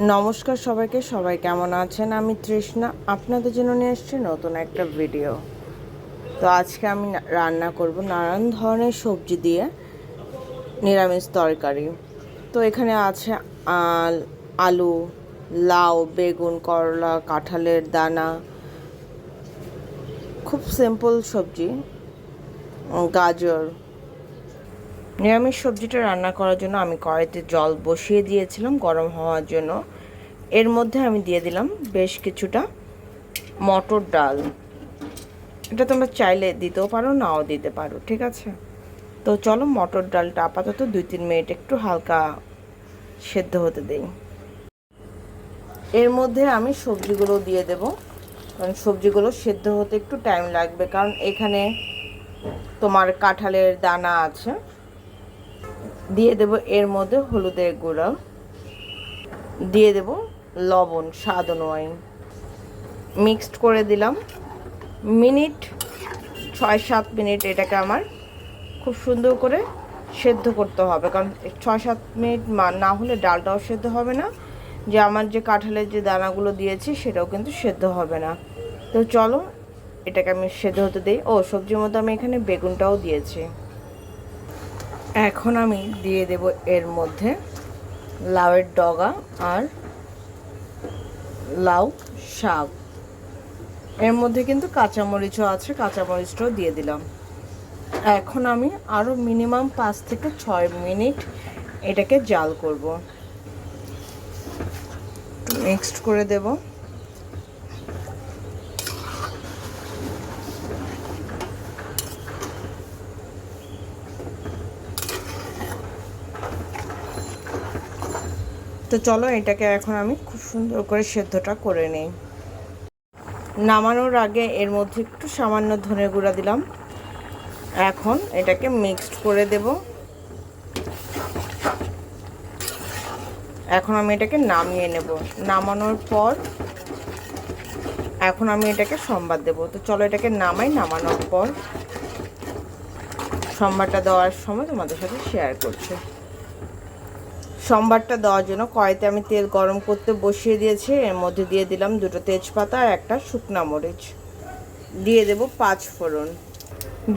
নমস্কার সবাইকে, সবাই কেমন আছেন? আমি তৃষ্ণা, আপনাদের জন্য নিয়ে এসেছি নতুন একটা ভিডিও তো আজকে আমি রান্না করব নানান ধরনের সবজি দিয়ে নিরামিষ তরকারি। তো এখানে আছে আল লাউ, বেগুন, করলা, কাঁঠালের দানা। খুব সিম্পল সবজি। গাজর। নিরামিষ সবজিটা রান্না করার জন্য আমি কড়াইতে জল বসিয়ে দিয়েছিলাম, গরম হওয়ার জন্য। এর মধ্যে আমি দিয়ে দিলাম বেশ কিছুটা মটর ডাল। এটা তোমরা চাইলে দিতেও পারো, নাও দিতে পারো, ঠিক আছে? তো চলো মটর ডালটা আপাতত দুই তিন মিনিট একটু হালকা সেদ্ধ হতে দেই। এর মধ্যে আমি সবজিগুলো দিয়ে দেব, কারণ সবজিগুলো সেদ্ধ হতে একটু টাইম লাগবে, কারণ এখানে তোমার কাঁঠালের দানা আছে। দিয়ে দেব এর মধ্যে হলুদের গুঁড়া। দিয়ে দেব লবণ, স্বাদ অনুযায়ী। মিক্সড করে দিলাম। মিনিট ছয় সাত মিনিট এটাকে আমার খুব সুন্দর করে সেদ্ধ করতে হবে। কারণ ছয় সাত মিনিট না হলে ডালটাও সেদ্ধ হবে না। যে আমার যে কাঁঠালের যে দানাগুলো দিয়েছি, সেটাও কিন্তু সেদ্ধ হবে না। তো চলো এটাকে আমি সেদ্ধ হতে দিই। ও, সবজির মধ্যে আমি এখানে বেগুনটাও দিয়েছি। এখন আমি দিয়ে দেব এর মধ্যে লাউয়ের ডগা আর লাউ শাক। এর মধ্যে কিন্তু কাঁচামরিচও আছে, কাঁচামরিচটাও দিয়ে দিলাম। এখন আমি আরও মিনিমাম পাঁচ থেকে ছয় মিনিট এটাকে জাল করব। মিক্সড করে দেব। তো চলো এটাকে এখন আমি খুব সুন্দর করে সেদ্ধটা করে নিই। নামানোর আগে এর মধ্যে একটু সামান্য ধনে গুঁড়া দিলাম। এখন এটাকে মিক্সড করে দেব। এখন আমি এটাকে নামিয়ে নেব। নামানোর পর এখন আমি এটাকে সম্বাদ দেব। তো চলো এটাকে নামাই, নামানোর পর সম্বাদটা দেওয়ার সময় তোমাদের সাথে শেয়ার করছি। সম্বারটা দেওয়ার জন্য কড়াইতে আমি তেল গরম করতে বসিয়ে দিয়েছি। এর মধ্যে দিয়ে দিলাম দুটো তেজপাতা আর একটা শুকনো মরিচ। দিয়ে দেব পাঁচ ফোড়ন।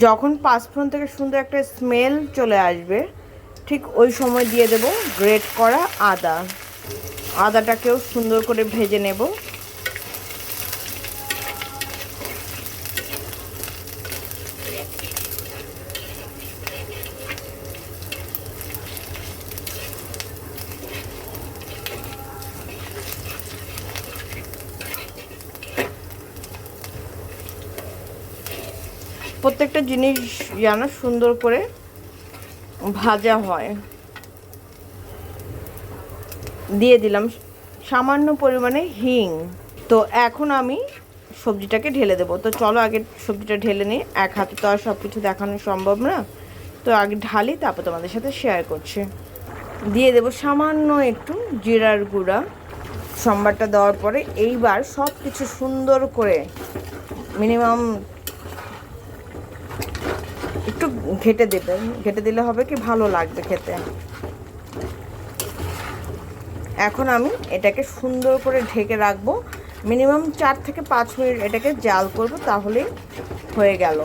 যখন পাঁচ ফোড়ন থেকে সুন্দর একটা স্মেল চলে আসবে, ঠিক ওই সময় দিয়ে দেব গ্রেট করা আদা। আদাটাকেও সুন্দর করে ভেজে নেব। প্রত্যেকটা জিনিস যেন সুন্দর করে ভাজা হয়। দিয়ে দিলাম সামান্য পরিমাণে হিং। তো এখন আমি সবজিটাকে ঢেলে দেবো। তো চলো আগে সবজিটা ঢেলে নিই। এক হাতে তো আর সব কিছু দেখানো সম্ভব না। তো আগে ঢালি, তারপর তোমাদের সাথে শেয়ার করছি। দিয়ে দেবো সামান্য একটু জিরার গুঁড়া। সম্বারটা দেওয়ার পরে এইবার সব কিছু সুন্দর করে মিনিমাম একটু ঘেটে দেবেন ঘেটে দিলে হবে কি ভালো লাগবে খেতে। এখন আমি এটাকে সুন্দর করে ঢেকে রাখব। মিনিমাম চার থেকে পাঁচ মিনিট এটাকে জাল করব, তাহলেই হয়ে গেল।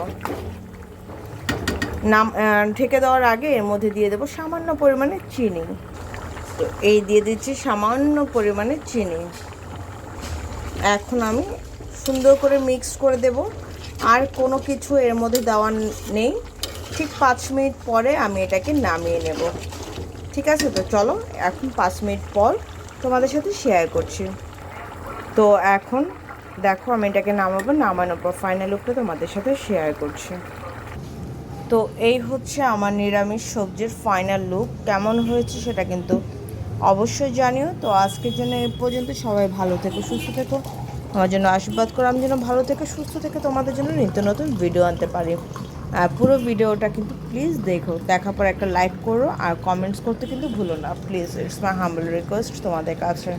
নাম ঢেকে দেওয়ার আগে এর মধ্যে দিয়ে দেবো সামান্য পরিমাণে চিনি। তো এই দিয়ে দিচ্ছি সামান্য পরিমাণে চিনি। এখন আমি সুন্দর করে মিক্স করে দেব। আর কোনো কিছু এর মধ্যে দেওয়ার নেই। ঠিক পাঁচ মিনিট পরে আমি এটাকে নামিয়ে নেব। ঠিক আছে তো? চলো, এখন পাঁচ মিনিট পর তোমাদের সাথে শেয়ার করছি। তো এখন দেখো আমি এটাকে নামাবো, নামানোর পর ফাইনাল উপরে তোমাদের সাথে শেয়ার করছি। তো এই হচ্ছে আমার নিরামিষ সবজির ফাইনাল লুক কেমন হয়েছে সেটা কিন্তু অবশ্যই জানিও। তো আজকের জন্য এই পর্যন্ত সবাই ভালো থেকো, সুস্থ থেকো। আমার জন্য আশীর্বাদ করো। আমি যেন ভালো থেকে, সুস্থ থেকে তোমাদের জন্য নিত্য নতুন ভিডিও আনতে পারি। পুরো ভিডিওটা কিন্তু প্লিজ দেখো। দেখার পর একটা লাইক করো আর কমেন্টস করতে কিন্তু ভুলো না। Please it's my humble request তোমাদের কাছে।